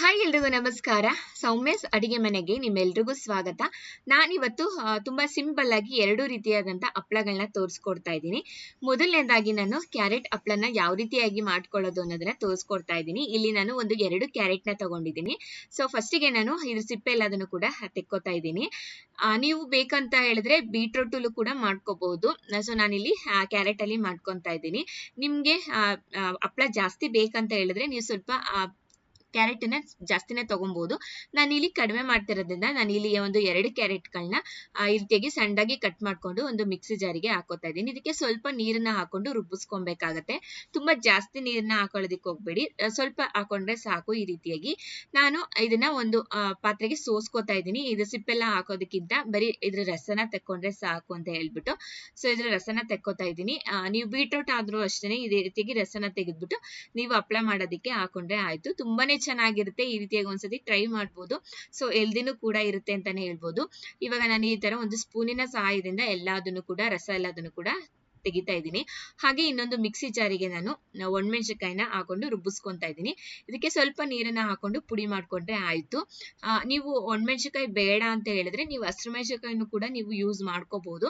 Hi ಎಲ್ರಿಗೂ ನಮಸ್ಕಾರ. ಸೌಮ್ಯಸ್ ಅಡಿಗೆ ಮನೆಗೆ ನಿಮ್ಮೆಲ್ರಿಗೂ ಸ್ವಾಗತ. ನಾನಿವತ್ತು ತುಂಬ ಸಿಂಪಲ್ ಆಗಿ ಎರಡು ರೀತಿಯಾದಂಥ ಹಪ್ಳಗಳನ್ನ ತೋರಿಸ್ಕೊಡ್ತಾ ಇದ್ದೀನಿ. ಮೊದಲನೇದಾಗಿ ನಾನು ಕ್ಯಾರೆಟ್ ಹಪ್ಪಳನ್ನ ಯಾವ ರೀತಿಯಾಗಿ ಮಾಡ್ಕೊಳ್ಳೋದು ಅನ್ನೋದನ್ನ ತೋರಿಸ್ಕೊಡ್ತಾ ಇದ್ದೀನಿ. ಇಲ್ಲಿ ನಾನು ಒಂದು ಎರಡು ಕ್ಯಾರೆಟ್ನ ತಗೊಂಡಿದ್ದೀನಿ. ಸೊ ಫಸ್ಟಿಗೆ ನಾನು ಇದು ಸಿಪ್ಪೆ ಎಲ್ಲದನ್ನು ಕೂಡ ತೆಕ್ಕೋತಾ ಇದ್ದೀನಿ. ನೀವು ಬೇಕಂತ ಹೇಳಿದ್ರೆ ಬೀಟ್ರೂಟಲ್ಲೂ ಕೂಡ ಮಾಡ್ಕೋಬಹುದು ಸೊ ನಾನಿಲ್ಲಿ ಕ್ಯಾರೆಟ್ ಅಲ್ಲಿ ಮಾಡ್ಕೊಂತಾ ಇದ್ದೀನಿ. ನಿಮಗೆ ಹಪ್ಳ ಜಾಸ್ತಿ ಬೇಕಂತ ಹೇಳಿದ್ರೆ ನೀವು ಸ್ವಲ್ಪ ಕ್ಯಾರೆಟ್ನ ಜಾಸ್ತಿನೇ ತಗೊಬಹುದು ನಾನು ಇಲ್ಲಿ ಕಡಿಮೆ ಮಾಡ್ತಿರೋದ್ರಿಂದ ನಾನು ಇಲ್ಲಿ ಒಂದು ಎರಡು ಕ್ಯಾರೆಟ್ ಕ್ಯಾರೆಟ್ಗಳನ್ನ ಈ ರೀತಿಯಾಗಿ ಸಣ್ಣದಾಗಿ ಕಟ್ ಮಾಡ್ಕೊಂಡು ಒಂದು ಮಿಕ್ಸಿ ಜಾರಿಗೆ ಹಾಕೋತಾ ಇದ್ದೀನಿ. ಇದಕ್ಕೆ ಸ್ವಲ್ಪ ನೀರನ್ನ ಹಾಕೊಂಡು ರುಬ್ಬಿಸ್ಕೊಬೇಕಾಗತ್ತೆ. ತುಂಬಾ ಜಾಸ್ತಿ ನೀರನ್ನ ಹಾಕೊಳ್ಳೋದಿಕ್ ಹೋಗ್ಬೇಡಿ. ಸ್ವಲ್ಪ ಹಾಕೊಂಡ್ರೆ ಸಾಕು ಈ ರೀತಿಯಾಗಿ. ನಾನು ಇದನ್ನ ಒಂದು ಪಾತ್ರೆಗೆ ಸೋಸ್ಕೋತಾ ಇದ್ದೀನಿ. ಇದು ಸಿಪ್ಪೆಲ್ಲ ಹಾಕೋದಕ್ಕಿಂತ ಬರೀ ಇದ್ರ ರಸನ ತಕ್ಕೊಂಡ್ರೆ ಸಾಕು ಅಂತ ಹೇಳ್ಬಿಟ್ಟು. ಸೊ ಇದ್ರ ರಸನ ತೆಕ್ಕೋತಾ ಇದ್ದೀನಿ. ನೀವು ಬೀಟ್ರೂಟ್ ಆದ್ರೂ ಅಷ್ಟೇನೆ ಇದೇ ರೀತಿಯಾಗಿ ರಸನ ತೆಗೆದ್ಬಿಟ್ಟು ನೀವು ಅಪ್ಲೈ ಮಾಡೋದಕ್ಕೆ ಹಾಕೊಂಡ್ರೆ ಆಯ್ತು. ತುಂಬಾನೇ ಚೆನ್ನಾಗಿರುತ್ತೆ, ಈ ರೀತಿಯಾಗಿ ಒಂದ್ಸತಿ ಟ್ರೈ ಮಾಡ್ಬೋದು. ಸೊ ಎಲ್ದಿನೂ ಕೂಡ ಇರುತ್ತೆ ಅಂತಾನೆ ಹೇಳ್ಬೋದು. ಇವಾಗ ನಾನು ಈ ತರ ಒಂದು ಸ್ಪೂನಿನ ಸಹಾಯದಿಂದ ಎಲ್ಲಾದನ್ನು ಕೂಡ, ರಸ ಎಲ್ಲದನ್ನು ಕೂಡ ತೆಗಿತಾ ಇದ್ದೀನಿ. ಹಾಗೆ ಇನ್ನೊಂದು ಮಿಕ್ಸಿ ಜಾರಿಗೆ ನಾನು ಒಣಮೆಣಸಿನಕಾಯಿನ ಹಾಕೊಂಡು ರುಬ್ಬಿಸ್ಕೊಂತಾ ಇದ್ದೀನಿ. ಇದಕ್ಕೆ ಸ್ವಲ್ಪ ನೀರನ್ನ ಹಾಕೊಂಡು ಪುಡಿ ಮಾಡ್ಕೊಂಡ್ರೆ ಆಯ್ತು. ನೀವು ಒಣಮೆಣಸಿನಕಾಯಿ ಬೇಡ ಅಂತ ಹೇಳಿದ್ರೆ ನೀವು ಹಸಿರು ಮೆಣಸಿಕಾಯಿನೂ ಕೂಡ ನೀವು ಯೂಸ್ ಮಾಡ್ಕೋಬಹುದು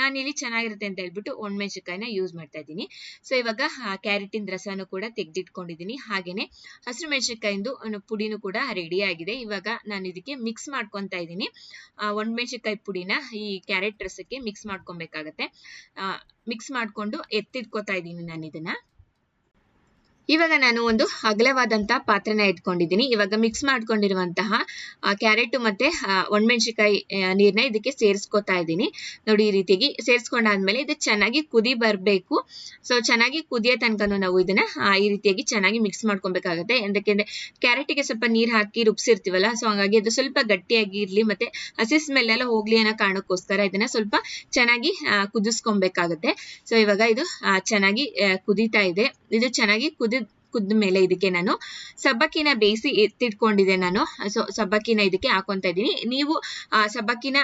ನಾನು ಇಲ್ಲಿ ಚೆನ್ನಾಗಿರುತ್ತೆ ಅಂತ ಹೇಳ್ಬಿಟ್ಟು ಒಣಮೆಣಸಿನಕಾಯಿನ ಯೂಸ್ ಮಾಡ್ತಾ ಇದ್ದೀನಿ. ಸೊ ಇವಾಗ ಕ್ಯಾರೆಟಿನ ರಸನೂ ಕೂಡ ತೆಗೆದಿಟ್ಕೊಂಡಿದ್ದೀನಿ. ಹಾಗೇನೆ ಹಸಿರು ಮೆಣಸಿಕಾಯಿಂದು ಪುಡಿನೂ ಕೂಡ ರೆಡಿ ಆಗಿದೆ. ಇವಾಗ ನಾನು ಇದಕ್ಕೆ ಮಿಕ್ಸ್ ಮಾಡ್ಕೊಂತಾ ಇದ್ದೀನಿ. ಒಣಮೆಣಸಿನಕಾಯಿ ಪುಡಿನ ಈ ಕ್ಯಾರೆಟ್ ರಸಕ್ಕೆ ಮಿಕ್ಸ್ ಮಾಡ್ಕೊಬೇಕಾಗತ್ತೆ. ಮಿಕ್ಸ್ ಮಾಡ್ಕೊಂಡು ಎತ್ತಿಟ್ಕೋತಾ ಇದ್ದೀನಿ ನಾನು ಇದನ್ನ ಇವಾಗ ನಾನು ಒಂದು ಅಗಲವಾದಂತಹ ಪಾತ್ರೆನ ಇಟ್ಕೊಂಡಿದ್ದೀನಿ. ಇವಾಗ ಮಿಕ್ಸ್ ಮಾಡ್ಕೊಂಡಿರುವಂತಹ ಕ್ಯಾರೆಟ್ ಮತ್ತೆ ಒಣಮೆಣಸಿಕಾಯಿ ಒಣಮೆಣಸಿನಕಾಯಿ ಆ, ನೀರ್ನ ಇದಕ್ಕೆ ಸೇರಿಸ್ಕೊತಾ ಇದ್ದೀನಿ. ನೋಡಿ ಈ ರೀತಿಯಾಗಿ ಸೇರಿಸ್ಕೊಂಡಾದ್ಮೇಲೆ ಇದು ಚೆನ್ನಾಗಿ ಕುದಿ ಬರಬೇಕು. ಸೊ ಚೆನ್ನಾಗಿ ಕುದಿಯೋ ತನಕನೂ ನಾವು ಇದನ್ನ ಈ ರೀತಿಯಾಗಿ ಚೆನ್ನಾಗಿ ಮಿಕ್ಸ್ ಮಾಡ್ಕೊಬೇಕಾಗತ್ತೆ. ಯಾಕೆಂದ್ರೆ ಕ್ಯಾರೆಟ್ಗೆ ಸ್ವಲ್ಪ ನೀರ್ ಹಾಕಿ ರುಬ್ಸಿರ್ತೀವಲ್ಲ ಸೊ ಹಂಗಾಗಿ ಅದು ಸ್ವಲ್ಪ ಗಟ್ಟಿಯಾಗಿ ಇರ್ಲಿ ಮತ್ತೆ ಹಸಿ ಸ್ಮೆಲ್ ಎಲ್ಲ ಹೋಗ್ಲಿ ಅನ್ನೋ ಕಾರಣಕ್ಕೋಸ್ಕರ ಇದನ್ನ ಸ್ವಲ್ಪ ಚೆನ್ನಾಗಿ ಕುದಿಸ್ಕೊಬೇಕಾಗತ್ತೆ. ಸೊ ಇವಾಗ ಇದು ಚೆನ್ನಾಗಿ ಕುದೀತಾ ಇದೆ. ಇದು ಚೆನ್ನಾಗಿ ಕುದಿ ಕುದ್ದ ಮೇಲೆ ಇದಕ್ಕೆ ನಾನು ಸಬ್ಬಕ್ಕಿನ ಬೇಯಿಸಿ ಎತ್ತಿಟ್ಕೊಂಡಿದ್ದೆ ನಾನು. ಸೊ, ಸಬ್ಬಕ್ಕಿನ ಇದಕ್ಕೆ ಹಾಕೊಂತ ಇದ್ದೀನಿ. ನೀವು, ಆ, ಸಬ್ಬಕ್ಕಿನ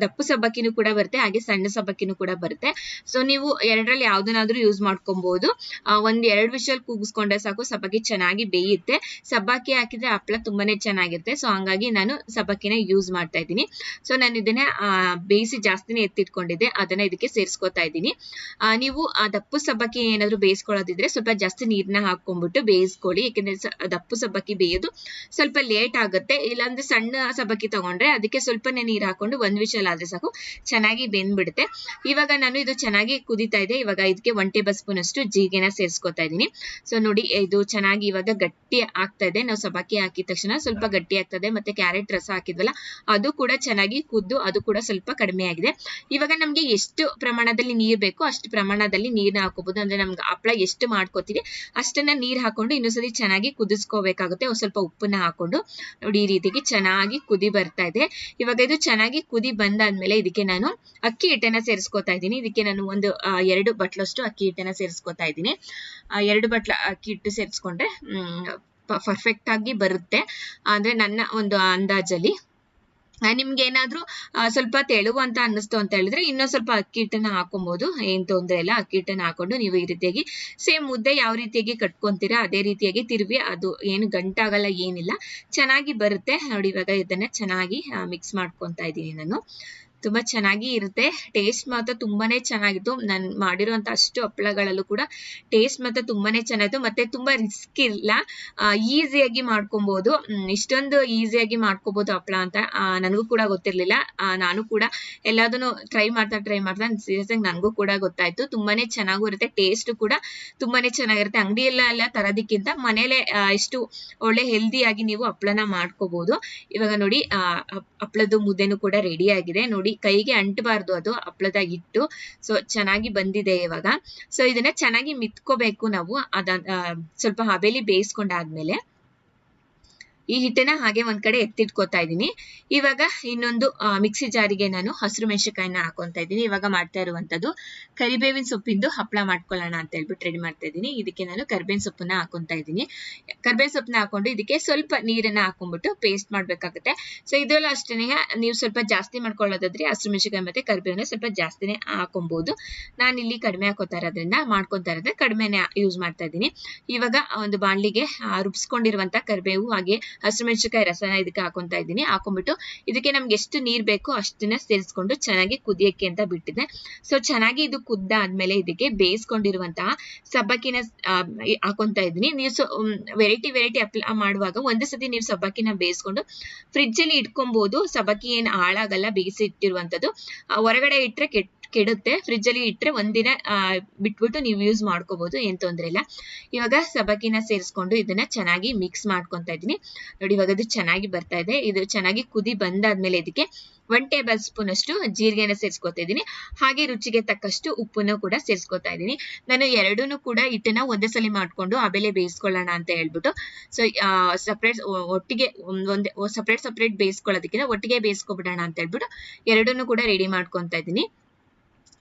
ದಪ್ಪು ಸಬ್ಬಕ್ಕಿನೂ ಕೂಡ ಬರುತ್ತೆ, ಹಾಗೆ ಸಣ್ಣ ಸಬ್ಬಕ್ಕಿನೂ ಕೂಡ ಬರುತ್ತೆ. ಸೊ, ನೀವು ಎರಡರಲ್ಲಿ ಯಾವ್ದನ್ನಾದ್ರೂ ಯೂಸ್ ಮಾಡ್ಕೊಬಹುದು ಒಂದ್ ಎರಡು ವಿಷಲ್ ಕೂಗಿಸ್ಕೊಂಡ್ರೆ ಸಾಕು, ಸಬ್ಬಕ್ಕಿ ಚೆನ್ನಾಗಿ ಬೇಯುತ್ತೆ. ಸಬ್ಬಕ್ಕಿ ಹಾಕಿದ್ರೆ ಹಪ್ಪಳ ತುಂಬಾನೇ ಚೆನ್ನಾಗಿರುತ್ತೆ. ಸೊ, ಹಂಗಾಗಿ ನಾನು ಸಬ್ಬಕ್ಕಿನ ಯೂಸ್ ಮಾಡ್ತಾ ಇದ್ದೀನಿ. ಸೊ, ನಾನು ಇದನ್ನ ಬೇಯಿಸಿ ಜಾಸ್ತಿನೇ ಎತ್ತಿಟ್ಕೊಂಡಿದ್ದೆ. ಅದನ್ನ ಇದಕ್ಕೆ ಸೇರಿಸ್ಕೊತಾ ಇದ್ದೀನಿ. ನೀವು, ಆ, ದಪ್ಪು ಸಬ್ಬಕ್ಕಿ ಏನಾದ್ರು ಬೇಯಿಸ್ಕೊಳ್ಳೋದಿದ್ರೆ ಸ್ವಲ್ಪ ಜಾಸ್ತಿ ನೀರ್ನ ಹಾಕೊಂಡ್ಬಿಟ್ಟು ಬೇಯಿಸ್ಕೊಳ್ಳಿ ಯಾಕೆಂದ್ರೆ ದಪ್ಪು ಸಬ್ಬಕ್ಕಿ ಬೇಯೋದು ಸ್ವಲ್ಪ ಲೇಟ್ ಆಗುತ್ತೆ. ಇಲ್ಲಾಂದ್ರೆ ಸಣ್ಣ ಸಬ್ಬಕ್ಕಿ ತಗೊಂಡ್ರೆ ಅದಕ್ಕೆ ಸ್ವಲ್ಪನೇ ನೀರು ಹಾಕೊಂಡು ಒಂದ್ ವಿಷಲ್ ಆದ್ರೆ ಸಾಕು. ಚೆನ್ನಾಗಿ ಬೆಂದ್ಬಿಡುತ್ತೆ. ಇವಾಗ ನಾನು ಇದು ಚೆನ್ನಾಗಿ ಕುದೀತಾ ಇದೆ ಇವಾಗ ಇದಕ್ಕೆ ಒನ್ ಟೇಬಲ್ ಸ್ಪೂನ್ ಅಷ್ಟು ಜೀರಿಗೆನ ಸೇರಿಸ್ಕೊತಾ ಇದೀನಿ ಸೊ ನೋಡಿ, ಇದು ಚೆನ್ನಾಗಿ ಇವಾಗ ಗಟ್ಟಿ ಆಗ್ತಾ ಇದೆ. ನಾವು ಸಬ್ಬಕ್ಕಿ ಹಾಕಿದ ತಕ್ಷಣ ಸ್ವಲ್ಪ ಗಟ್ಟಿ ಆಗ್ತದೆ ಮತ್ತೆ ಕ್ಯಾರೆಟ್ ರಸ ಹಾಕಿದ್ವಲ್ಲ, ಅದು ಕೂಡ ಚೆನ್ನಾಗಿ ಕುದ್ದು ಅದು ಕೂಡ ಸ್ವಲ್ಪ ಕಡಿಮೆ ಆಗಿದೆ. ಇವಾಗ ನಮ್ಗೆ ಎಷ್ಟು ಪ್ರಮಾಣದಲ್ಲಿ ನೀರ್ ಬೇಕು ಅಷ್ಟು ಪ್ರಮಾಣದಲ್ಲಿ ನೀರ್ನ ಹಾಕೋಬಹುದು ಅಂದ್ರೆ ನಮ್ಗೆ ಹಪ್ಪಳ ಎಷ್ಟು ಮಾಡ್ಕೋತೀವಿ ಅಷ್ಟನ್ನ ನೀರ್ ಹಾಕೊಂಡು ಇನ್ನೊಂದ್ಸತಿ ಚೆನ್ನಾಗಿ ಕುದಿಸ್ಕೋಬೇಕಾಗುತ್ತೆ. ಒಂದು ಸ್ವಲ್ಪ ಉಪ್ಪನ್ನ ಹಾಕೊಂಡು ನೋಡಿ ಈ ರೀತಿಗೆ ಚೆನ್ನಾಗಿ ಕುದಿ ಬರ್ತಾ ಇದೆ. ಇವಾಗ ಇದು ಚೆನ್ನಾಗಿ ಕುದಿ ಬಂದಾದ್ಮೇಲೆ ಇದಕ್ಕೆ ನಾನು ಅಕ್ಕಿ ಹಿಟ್ಟನ್ನ ಸೇರಿಸ್ಕೊತಾ ಇದ್ದೀನಿ. ಇದಕ್ಕೆ ನಾನು ಒಂದು ಎರಡು ಬಟ್ಲಷ್ಟು ಅಕ್ಕಿ ಹಿಟ್ಟನ್ನ ಸೇರಿಸ್ಕೊತಾ ಇದ್ದೀನಿ. ಎರಡು ಬಟ್ಲ ಅಕ್ಕಿ ಹಿಟ್ಟು ಸೇರಿಸ್ಕೊಂಡ್ರೆ ಪರ್ಫೆಕ್ಟ್ ಆಗಿ ಬರುತ್ತೆ. ಅಂದ್ರೆ ನನ್ನ ಒಂದು ಅಂದಾಜಲ್ಲಿ ನಿಮ್ಗೆ ಏನಾದ್ರೂ ಸ್ವಲ್ಪ ತೆಳುವು ಅಂತ ಅನ್ನಿಸ್ತು ಅಂತ ಹೇಳಿದ್ರೆ ಇನ್ನೊಂದ್ ಸ್ವಲ್ಪ ಅಕ್ಕಿ ಹಿಟ್ಟನ್ನ ಹಾಕೊಬಹುದು ಏನ್ ತೊಂದ್ರೆ ಇಲ್ಲ ಅಕ್ಕಿ ಹಿಟ್ಟನ್ನ ಹಾಕೊಂಡು ನೀವು ಈ ರೀತಿಯಾಗಿ ಸೇಮ್ ಮುದ್ದೆ ಯಾವ ರೀತಿಯಾಗಿ ಕಟ್ಕೊಂತೀರಾ, ಅದೇ ರೀತಿಯಾಗಿ ತಿರುವಿ, ಅದು ಏನು ಗಂಟಾಗಲ್ಲ, ಏನಿಲ್ಲ. ಚೆನ್ನಾಗಿ ಬರುತ್ತೆ. ನೋಡಿ ಇವಾಗ ಇದನ್ನ ಚೆನ್ನಾಗಿ ಮಿಕ್ಸ್ ಮಾಡ್ಕೊಂತಾ ಇದ್ದೀನಿ ನಾನು. ತುಂಬಾ ಚೆನ್ನಾಗಿ ಇರುತ್ತೆ. ಟೇಸ್ಟ್ ಮಾತ್ರ ತುಂಬಾನೇ ಚೆನ್ನಾಗಿತ್ತು. ನಾನು ಮಾಡಿರುವಂತ ಅಷ್ಟು ಹಪ್ಪಳಗಳಲ್ಲೂ ಕೂಡ ಟೇಸ್ಟ್ ಮಾತ್ರ ತುಂಬಾನೇ ಚೆನ್ನಾಗಿತ್ತು. ಮತ್ತೆ ತುಂಬಾ ರಿಸ್ಕ್ ಇಲ್ಲ. ಈಸಿಯಾಗಿ ಮಾಡ್ಕೊಬಹುದು ಇಷ್ಟೊಂದು ಈಸಿಯಾಗಿ ಮಾಡ್ಕೋಬಹುದು ಹಪ್ಪಳ ಅಂತ ನನಗೂ ಕೂಡ ಗೊತ್ತಿರ್ಲಿಲ್ಲ. ನಾನು ಕೂಡ ಎಲ್ಲದನ್ನು ಟ್ರೈ ಮಾಡ್ತಾ ಟ್ರೈ ಮಾಡ್ತಾ ಸೀರಿಯಸ್ ಆಗಿ ನನಗೂ ಕೂಡ ಗೊತ್ತಾಯ್ತು. ತುಂಬಾನೇ ಚೆನ್ನಾಗೂ ಇರುತ್ತೆ. ಟೇಸ್ಟ್ ಕೂಡ ತುಂಬಾನೇ ಚೆನ್ನಾಗಿರುತ್ತೆ. ಅಂಗಡಿಯಲ್ಲ ಎಲ್ಲ ತರೋದಕ್ಕಿಂತ ಮನೇಲೆ ಇಷ್ಟು ಒಳ್ಳೆ ಹೆಲ್ದಿಯಾಗಿ ನೀವು ಹಪ್ಪಳನ ಮಾಡ್ಕೋಬಹುದು ಇವಾಗ ನೋಡಿ ಹಪ್ಪಳದ ಮುದ್ದೆನೂ ಕೂಡ ರೆಡಿ ಆಗಿದೆ. ನೋಡಿ ಕೈಗೆ ಅಂಟಬಾರ್ದು, ಅದು ಹಪ್ಪಳದಾಗ ಇಟ್ಟು ಸೊ ಚೆನ್ನಾಗಿ ಬಂದಿದೆ ಇವಾಗ. ಸೊ ಇದನ್ನ ಚೆನ್ನಾಗಿ ಮಿತ್ಕೋಬೇಕು ನಾವು. ಅದ ಸ್ವಲ್ಪ ಹಬೆಲಿ ಬೇಯಿಸ್ಕೊಂಡಾದ್ಮೇಲೆ. ಈ ಹಿಟ್ಟನ್ನ ಹಾಗೆ ಒಂದ್ ಕಡೆ ಎತ್ತಿಟ್ಕೋತಾ ಇದ್ದೀನಿ. ಇವಾಗ ಇನ್ನೊಂದು ಮಿಕ್ಸಿ ಜಾರಿಗೆ ನಾನು ಹಸಿರು ಮೆಣಸಿನಕಾಯಿನ ಹಾಕೊಂತ ಇದ್ದೀನಿ. ಇವಾಗ ಮಾಡ್ತಾ ಇರುವಂತದ್ದು ಕರಿಬೇವಿನ ಸೊಪ್ಪಿಂದು ಹಪ್ಪಳ ಮಾಡ್ಕೊಳ್ಳೋಣ ಅಂತ ಹೇಳ್ಬಿಟ್ಟು ರೆಡಿ ಮಾಡ್ತಾ ಇದ್ದೀನಿ. ಇದಕ್ಕೆ ನಾನು ಕರಿಬೇವಿನ ಸೊಪ್ಪನ್ನ ಹಾಕೊಂತ ಇದ್ದೀನಿ. ಕರ್ಬೇವಿನ ಸೊಪ್ಪನ್ನ ಹಾಕೊಂಡು ಇದಕ್ಕೆ ಸ್ವಲ್ಪ ನೀರನ್ನ ಹಾಕೊಂಡ್ಬಿಟ್ಟು ಪೇಸ್ಟ್ ಮಾಡ್ಬೇಕಾಗುತ್ತೆ. ಸೊ ಇದೆಲ್ಲ ಅಷ್ಟೇನೆ, ನೀವು ಸ್ವಲ್ಪ ಜಾಸ್ತಿ ಮಾಡ್ಕೊಳ್ಳೋದಾದ್ರೆ ಹಸಿರು ಮೆಣಸಿನಕಾಯಿ ಮತ್ತೆ ಕರಿಬೇವನ್ನ ಸ್ವಲ್ಪ ಜಾಸ್ತಿನೇ ಹಾಕೊಬಹುದು ನಾನು ಇಲ್ಲಿ ಕಡಿಮೆ ಹಾಕೋತಾ ಇರೋದ್ರಿಂದ ಮಾಡ್ಕೊತಾ ಇರೋದ್ರೆ ಕಡಿಮೆನೆ ಯೂಸ್ ಮಾಡ್ತಾ ಇದ್ದೀನಿ. ಇವಾಗ ಒಂದು ಬಾಣ್ಲಿಗೆ ರುಬ್ಸ್ಕೊಂಡಿರುವಂತ ಕರಿಬೇವು ಹಾಗೆ ಹಸಿಮೆಣಸಿನಕಾಯಿ ರಸನ ಇದಕ್ಕೆ ಹಾಕೊಂತ ಇದ್ದೀನಿ. ಹಾಕೊಂಡ್ಬಿಟ್ಟು ಇದಕ್ಕೆ ನಮ್ಗೆ ಎಷ್ಟು ನೀರ್ ಬೇಕೋ ಅಷ್ಟನ್ನ ಸೇರಿಸ್ಕೊಂಡು ಚೆನ್ನಾಗಿ ಕುದಿಯಕ್ಕೆ ಅಂತ ಬಿಟ್ಟಿದೆ ಸೊ ಚೆನ್ನಾಗಿ ಇದು ಕುದ್ದಾದ್ಮೇಲೆ ಇದಕ್ಕೆ ಬೇಯಿಸ್ಕೊಂಡಿರುವಂತಹ ಸಬ್ಬಕ್ಕಿನ ಹಾಕೊಂತ ಇದ್ದೀನಿ. ನೀವು ವೆರೈಟಿ ವೆರೈಟಿ ಅಪ್ಲೈ ಮಾಡುವಾಗ ಒಂದೇ ಸತಿ ನೀವು ಸಬ್ಬಕ್ಕಿನ ಬೇಯಿಸ್ಕೊಂಡು ಫ್ರಿಡ್ಜ್ ಅಲ್ಲಿ ಇಟ್ಕೊಬಹುದು ಸಬ್ಬಕ್ಕಿ ಏನ್ ಹಾಳಾಗಲ್ಲ ಬೇಯಿಸಿ ಇಟ್ಟಿರುವಂತದ್ದು ಆ, ಹೊರಗಡೆ ಇಟ್ರೆ ಕೆಟ್ ಕೆಡುತ್ತೆ. ಫ್ರಿಡ್ಜ್ ಅಲ್ಲಿ ಇಟ್ರೆ ಒಂದಿನ ಬಿಟ್ಬಿಟ್ಟು ನೀವು ಯೂಸ್ ಮಾಡ್ಕೋಬಹುದು ಏನ್ ತೊಂದ್ರೆ ಇಲ್ಲ. ಇವಾಗ ಸಬಕಿನ ಸೇರಿಸ್ಕೊಂಡು ಇದನ್ನ ಚೆನ್ನಾಗಿ ಮಿಕ್ಸ್ ಮಾಡ್ಕೊತಾ ಇದೀನಿ ನೋಡಿ, ಇವಾಗ ಅದು ಚೆನ್ನಾಗಿ ಬರ್ತಾ ಇದೆ. ಇದು ಚೆನ್ನಾಗಿ ಕುದಿ ಬಂದಾದ್ಮೇಲೆ ಇದಕ್ಕೆ ಒನ್ ಟೇಬಲ್ ಸ್ಪೂನ್ ಅಷ್ಟು ಜೀರಿಗೆನ ಸೇರಿಸ್ಕೊತಾ ಇದೀನಿ ಹಾಗೆ ರುಚಿಗೆ ತಕ್ಕಷ್ಟು ಉಪ್ಪನ್ನು ಕೂಡ ಸೇರಿಸ್ಕೊತಾ ಇದ್ದೀನಿ. ನಾನು ಎರಡೂ ಕೂಡ ಹಿಟ್ಟನ್ನ ಒಂದೇ ಸಲ ಮಾಡ್ಕೊಂಡು ಆಮೇಲೆ ಬೇಯಿಸ್ಕೊಳ್ಳೋಣ ಅಂತ ಹೇಳ್ಬಿಟ್ಟು. ಸೊ ಸಪ್ರೇಟ್ ಒಟ್ಟಿಗೆ ಒಂದ್- ಸಪ್ರೇಟ್ ಸಪ್ರೇಟ್ ಬೇಯಿಸ್ಕೊಳ್ಳೋದಕ್ಕಿಂತ ಒಟ್ಟಿಗೆ ಬೇಯಿಸ್ಕೊಬಿಡೋಣ ಅಂತ ಹೇಳ್ಬಿಟ್ಟು ಎರಡನ್ನೂ ಕೂಡ ರೆಡಿ ಮಾಡ್ಕೊತಾ ಇದ್ದೀನಿ.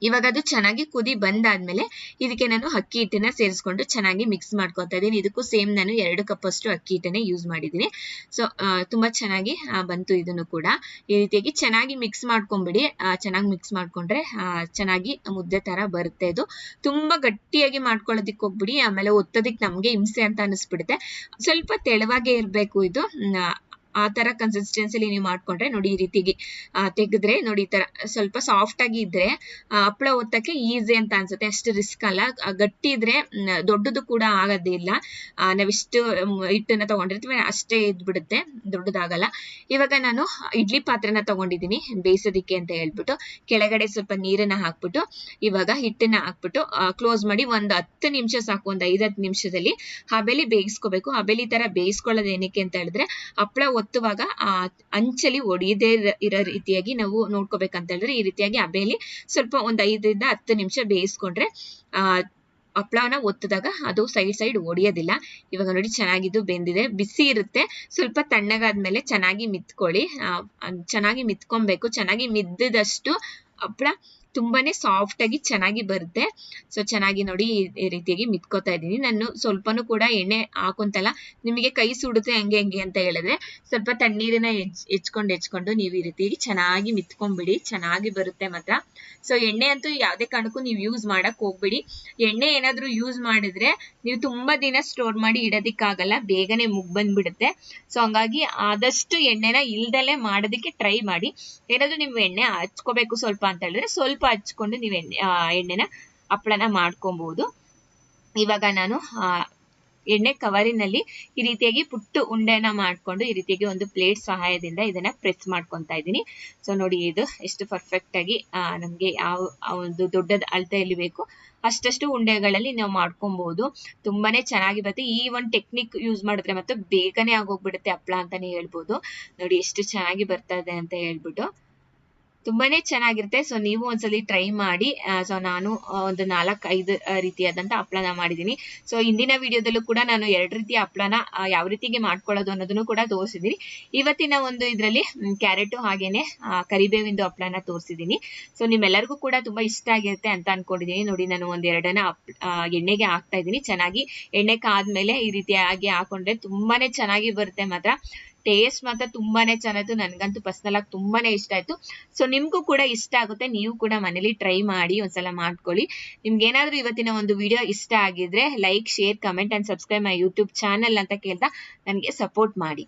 ಇವಾಗ ಅದು ಚೆನ್ನಾಗಿ ಕುದಿ ಬಂದಾದ್ಮೇಲೆ ಇದಕ್ಕೆ ನಾನು ಅಕ್ಕಿ ಹಿಟ್ಟನ್ನ ಸೇರಿಸ್ಕೊಂಡು ಚೆನ್ನಾಗಿ ಮಿಕ್ಸ್ ಮಾಡ್ಕೊತಾ ಇದ್ದೀನಿ. ಇದಕ್ಕೂ ಸೇಮ್ ನಾನು ಎರಡು ಕಪ್ ಅಷ್ಟು ಅಕ್ಕಿ ಹಿಟ್ಟನ್ನೇ ಯೂಸ್ ಮಾಡಿದ್ದೀನಿ. ಸೊ ತುಂಬಾ ಚೆನ್ನಾಗಿ ಬಂತು ಇದನ್ನು ಕೂಡ. ಈ ರೀತಿಯಾಗಿ ಚೆನ್ನಾಗಿ ಮಿಕ್ಸ್ ಮಾಡ್ಕೊಂಬಿಡಿ. ಚೆನ್ನಾಗಿ ಮಿಕ್ಸ್ ಮಾಡ್ಕೊಂಡ್ರೆ ಚೆನ್ನಾಗಿ ಮುದ್ದೆ ತರ ಬರುತ್ತೆ ಇದು. ತುಂಬಾ ಗಟ್ಟಿಯಾಗಿ ಮಾಡ್ಕೊಳ್ಳೋದಿಕ್ ಹೋಗ್ಬಿಡಿ. ಆಮೇಲೆ ಒತ್ತೋದಿಕ್ ನಮ್ಗೆ ಹಿಂಸೆ ಅಂತ ಅನಿಸ್ಬಿಡುತ್ತೆ. ಸ್ವಲ್ಪ ತೆಳುವಾಗೇ ಇರ್ಬೇಕು ಇದು. ಆ ತರ ಕನ್ಸಿಸ್ಟೆನ್ಸಿಲಿ ನೀವು ಮಾಡ್ಕೊಂಡ್ರೆ ನೋಡಿ ಈ ರೀತಿಗೆ ತೆಗೆದ್ರೆ ನೋಡಿ ಈ ತರ ಸ್ವಲ್ಪ ಸಾಫ್ಟ್ ಆಗಿ ಇದ್ರೆ ಆ, ಹಪ್ಳ ಒತ್ತಕ್ಕೆ ಈಸಿ ಅಂತ ಅನ್ಸುತ್ತೆ. ಅಷ್ಟು ರಿಸ್ಕ್ ಅಲ್ಲ. ಗಟ್ಟಿ ಇದ್ರೆ ದೊಡ್ಡದು ಕೂಡ ಆಗೋದಿಲ್ಲ ನಾವಿಷ್ಟು ಹಿಟ್ಟನ್ನ ತಗೊಂಡಿರ್ತೀವಿ. ಅಷ್ಟೇ ಇದ್ಬಿಡುತ್ತೆ. ದೊಡ್ಡದಾಗಲ್ಲ. ಇವಾಗ ನಾನು ಇಡ್ಲಿ ಪಾತ್ರೆನ ತಗೊಂಡಿದ್ದೀನಿ. ಬೇಯಿಸೋದಿಕ್ಕೆ ಅಂತ ಹೇಳ್ಬಿಟ್ಟು ಕೆಳಗಡೆ ಸ್ವಲ್ಪ ನೀರನ್ನ ಹಾಕ್ಬಿಟ್ಟು ಇವಾಗ ಹಿಟ್ಟನ್ನ ಹಾಕ್ಬಿಟ್ಟು ಕ್ಲೋಸ್ ಮಾಡಿ ಒಂದು ಹತ್ತು ನಿಮಿಷ ಸಾಕು. ಒಂದು ಐದತ್ತು ನಿಮಿಷದಲ್ಲಿ ಹಬೆಲಿ ಬೇಯಿಸ್ಕೋಬೇಕು. ಹಬೆಲಿ ತರ ಬೇಯಿಸ್ಕೊಳ್ಳೋದು ಏನಕ್ಕೆ ಅಂತ ಹೇಳಿದ್ರೆ ಹಪ್ಳ ಒತ್ತುವಾಗ ಆ ಅಂಚಲಿ ಒಡೆಯದೇ ಇರೋ ರೀತಿಯಾಗಿ ನಾವು ನೋಡ್ಕೋಬೇಕಂತ ಹೇಳಿದ್ರೆ ಈ ರೀತಿಯಾಗಿ ಹಬೇಲಿ ಸ್ವಲ್ಪ ಒಂದ್ ಐದರಿಂದ ಹತ್ತು ನಿಮಿಷ ಬೇಯಿಸ್ಕೊಂಡ್ರೆ, ಆ ಹಪ್ಳವನ್ನ ಒತ್ತಿದಾಗ ಅದು ಸೈಡ್ ಸೈಡ್ ಒಡೆಯೋದಿಲ್ಲ. ಇವಾಗ ನೋಡಿ ಚೆನ್ನಾಗಿದ್ದು ಬೆಂದಿದೆ. ಬಿಸಿ ಇರುತ್ತೆ. ಸ್ವಲ್ಪ ತಣ್ಣಗಾದ್ಮೇಲೆ ಚೆನ್ನಾಗಿ ಮಿತ್ಕೊಳ್ಳಿ. ಚೆನ್ನಾಗಿ ಮಿತ್ಕೊಬೇಕು. ಚೆನ್ನಾಗಿ ಮಿದ್ದಿದಷ್ಟು ಹಪ್ಳ ತುಂಬಾನೇ ಸಾಫ್ಟ್ ಆಗಿ ಚೆನ್ನಾಗಿ ಬರುತ್ತೆ. ಸೊ ಚೆನ್ನಾಗಿ ನೋಡಿ ಈ- ರೀತಿಯಾಗಿ ಮಿತ್ಕೋತಾ ಇದ್ದೀನಿ. ನಾನು ಸ್ವಲ್ಪನೂ ಕೂಡ ಎಣ್ಣೆ ಹಾಕೊಂತಲ್ಲ, ನಿಮಗೆ ಕೈ ಸುಡುತ್ತೆ ಹಂಗೆ ಹಂಗೆ ಅಂತ ಹೇಳಿದ್ರೆ, ಸ್ವಲ್ಪ ತಣ್ಣೀರನ್ನ ಹೆಚ್, ಹೆಚ್ಕೊಂಡು ಹೆಚ್ಕೊಂಡು ನೀವು ಈ ರೀತಿಯಾಗಿ ಚೆನ್ನಾಗಿ ಮಿತ್ಕೊಂಡ್ಬಿಡಿ ಚೆನ್ನಾಗಿ ಬರುತ್ತೆ ಮಾತ್ರ. ಸೊ ಎಣ್ಣೆ ಅಂತೂ ಯಾವುದೇ ಕಾರಣಕ್ಕೂ ನೀವು ಯೂಸ್ ಮಾಡಕ್ ಹೋಗ್ಬೇಡಿ. ಎಣ್ಣೆ ಏನಾದರೂ ಯೂಸ್ ಮಾಡಿದ್ರೆ ನೀವು ತುಂಬಾ ದಿನ ಸ್ಟೋರ್ ಮಾಡಿ ಇಡೋದಿಕ್ಕಾಗಲ್ಲ, ಬೇಗನೆ ಮುಗ್ ಬಂದ್ಬಿಡುತ್ತೆ. ಸೊ ಹಂಗಾಗಿ ಆದಷ್ಟು ಎಣ್ಣೆನ ಇಲ್ದಲೆ ಮಾಡೋದಕ್ಕೆ ಟ್ರೈ ಮಾಡಿ. ಏನಾದ್ರೂ ನೀವು ಎಣ್ಣೆ ಹಚ್ಕೋಬೇಕು ಸ್ವಲ್ಪ ಅಂತ ಹೇಳಿದ್ರೆ, ಸ್ವಲ್ಪ ಹಚ್ಕೊಂಡು ನೀವು ಎಣ್ಣೆ ಎಣ್ಣೆನ ಹಪ್ಪಳನ ಮಾಡ್ಕೊಬಹುದು ಇವಾಗ ನಾನು ಎಣ್ಣೆ ಕವರಿನಲ್ಲಿ ಈ ರೀತಿಯಾಗಿ ಪುಟ್ಟು ಉಂಡೆನ ಮಾಡ್ಕೊಂಡು ಈ ರೀತಿಯಾಗಿ ಒಂದು ಪ್ಲೇಟ್ ಸಹಾಯದಿಂದ ಇದನ್ನ ಪ್ರೆಸ್ ಮಾಡ್ಕೊಂತಾ ಇದ್ದೀನಿ. ಸೊ, ನೋಡಿ ಇದು ಎಷ್ಟು ಪರ್ಫೆಕ್ಟ್ ಆಗಿ ನಮ್ಗೆ ಯಾವ ಒಂದು ದೊಡ್ಡದ ಅಳತೆಯಲ್ಲಿ ಬೇಕು. ಅಷ್ಟಷ್ಟು ಉಂಡೆಗಳಲ್ಲಿ ನಾವು ಮಾಡ್ಕೊಬಹುದು ತುಂಬಾನೇ ಚೆನ್ನಾಗಿ ಬರುತ್ತೆ. ಈ ಒಂದು ಟೆಕ್ನಿಕ್ ಯೂಸ್ ಮಾಡಿದ್ರೆ ಮತ್ತೆ ಬೇಗನೆ ಆಗೋಗ್ಬಿಡುತ್ತೆ ಹಪ್ಪಳ ಅಂತಾನೆ ಹೇಳ್ಬೋದು. ನೋಡಿ ಎಷ್ಟು ಚೆನ್ನಾಗಿ ಬರ್ತಾ ಇದೆ ಅಂತ ಹೇಳ್ಬಿಟ್ಟು. ತುಂಬಾನೇ ಚೆನ್ನಾಗಿರುತ್ತೆ. ಸೊ ನೀವು ಒಂದ್ಸಲಿ ಟ್ರೈ ಮಾಡಿ ಸೊ ನಾನು ಒಂದು ನಾಲ್ಕು ಐದು ಆ, ರೀತಿಯಾದಂತ ಹಪ್ಳನ ಮಾಡಿದ್ದೀನಿ. ಸೊ ಇಂದಿನ ವಿಡಿಯೋದಲ್ಲೂ ಕೂಡ ನಾನು ಎರಡು ರೀತಿಯ ಹಪ್ಳನ ಯಾವ ರೀತಿಗೆ ಮಾಡ್ಕೊಳ್ಳೋದು ಅನ್ನೋದನ್ನು ಕೂಡ ತೋರಿಸಿದ್ದೀನಿ. ಇವತ್ತಿನ ಒಂದು ಇದರಲ್ಲಿ ಕ್ಯಾರೆಟ್ ಹಾಗೇನೆ ಕರಿಬೇವಿಂದು ಹಪ್ಳನ ತೋರಿಸಿದ್ದೀನಿ. ಸೊ ನಿಮ್ಮೆಲ್ಲರಿಗೂ ಕೂಡ ತುಂಬಾ ಇಷ್ಟ ಆಗಿರುತ್ತೆ ಅಂತ ಅನ್ಕೊಂಡಿದ್ದೀನಿ. ನೋಡಿ ನಾನು ಒಂದ್ ಎರಡನ್ನ ಹಪ್- ಎಣ್ಣೆಗೆ ಹಾಕ್ತಾ ಇದ್ದೀನಿ. ಚೆನ್ನಾಗಿ ಎಣ್ಣೆ ಕಾದ್ಮೇಲೆ ಈ ರೀತಿಯಾಗಿ ಹಾಕೊಂಡ್ರೆ ತುಂಬಾನೇ ಚೆನ್ನಾಗಿ ಬರುತ್ತೆ ಮಾತ್ರ. ಟೇಸ್ಟ್ ಮಾತ್ರ ತುಂಬಾನೇ ಚೆನ್ನಾಗಿತ್ತು. ನನ್ಗಂತೂ ಪರ್ಸನಲ್ ಆಗಿ ತುಂಬಾನೇ ಇಷ್ಟ ಆಯ್ತು. ಸೊ ನಿಮ್ಗೂ ಕೂಡ ಇಷ್ಟ ಆಗುತ್ತೆ. ನೀವು ಕೂಡ ಮನೇಲಿ ಟ್ರೈ ಮಾಡಿ ಒಂದ್ಸಲ ಮಾಡ್ಕೊಳ್ಳಿ. ನಿಮ್ಗೆ ಏನಾದ್ರೂ ಇವತ್ತಿನ ಒಂದು ವಿಡಿಯೋ ಇಷ್ಟ ಆಗಿದ್ರೆ like share comment and subscribe my YouTube channel ಅಂತ ಕೇಳ್ತಾ ನನಗೆ ಸಪೋರ್ಟ್ ಮಾಡಿ.